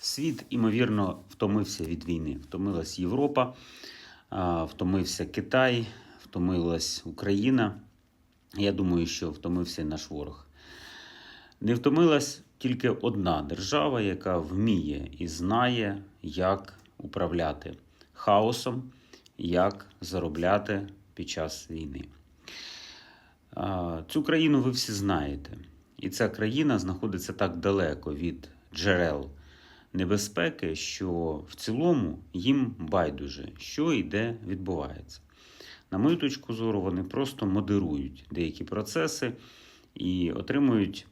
Світ, імовірно, втомився від війни. Втомилась Європа, втомився Китай, втомилась Україна. Я думаю, що втомився наш ворог. Не втомилась тільки одна держава, яка вміє і знає, як управляти хаосом, як заробляти під час війни. Цю країну ви всі знаєте. І ця країна знаходиться так далеко від джерел небезпеки, що в цілому їм байдуже, що і де відбувається. На мою точку зору, вони просто модерують деякі процеси і отримують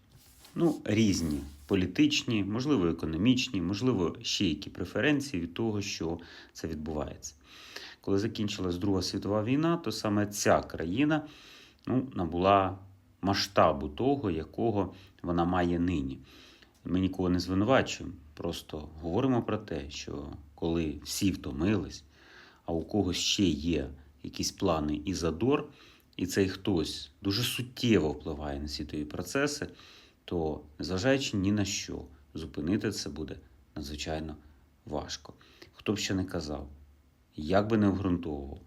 ну, різні політичні, можливо, економічні, можливо, ще які преференції від того, що це відбувається. Коли закінчилась Друга світова війна, то саме ця країна ну, набула масштабу того, якого вона має нині. Ми нікого не звинувачуємо, просто говоримо про те, що коли всі втомились, а у когось ще є якісь плани і задор, і цей хтось дуже суттєво впливає на світові процеси, то, незважаючи ні на що, зупинити це буде надзвичайно важко. Хто б ще не казав, як би не обґрунтовував,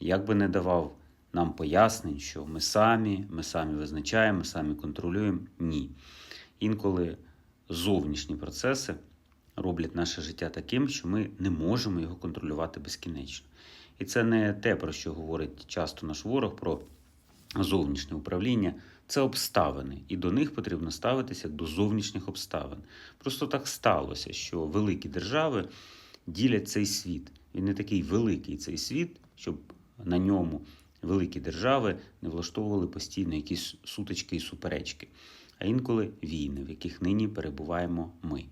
як би не давав нам пояснень, що ми самі, ми самі визначаємо, ми самі контролюємо. Ні. Інколи зовнішні процеси роблять наше життя таким, що ми не можемо його контролювати безкінечно. І це не те, про що говорить часто наш ворог про зовнішнє управління. Це обставини, і до них потрібно ставитися до зовнішніх обставин. Просто так сталося, що великі держави ділять цей світ. Він не такий великий цей світ, щоб на ньому великі держави не влаштовували постійно якісь сутички і суперечки, а інколи війни, в яких нині перебуваємо ми.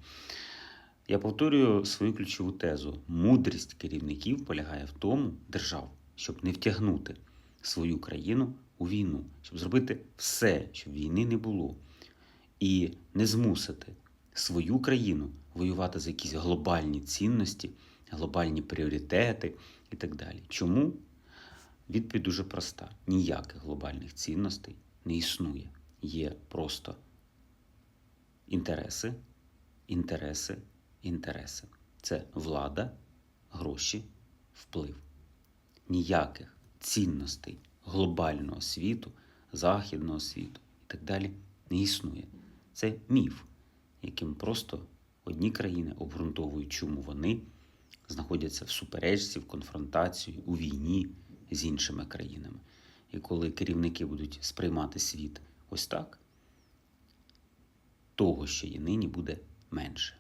Я повторюю свою ключову тезу: мудрість керівників полягає в тому держав, щоб не втягнути свою країну у війну, щоб зробити все, щоб війни не було, і не змусити свою країну воювати за якісь глобальні цінності, глобальні пріоритети і так далі. Чому? Відповідь дуже проста: ніяких глобальних цінностей не існує. Є просто інтереси, інтереси, інтереси. Це влада, гроші, вплив. Ніяких цінностей глобального світу, західного світу і так далі не існує. Це міф, яким просто одні країни обґрунтовують, чому вони знаходяться в суперечці, в конфронтації, у війні з іншими країнами. І коли керівники будуть сприймати світ ось так, того, що є нині, буде менше.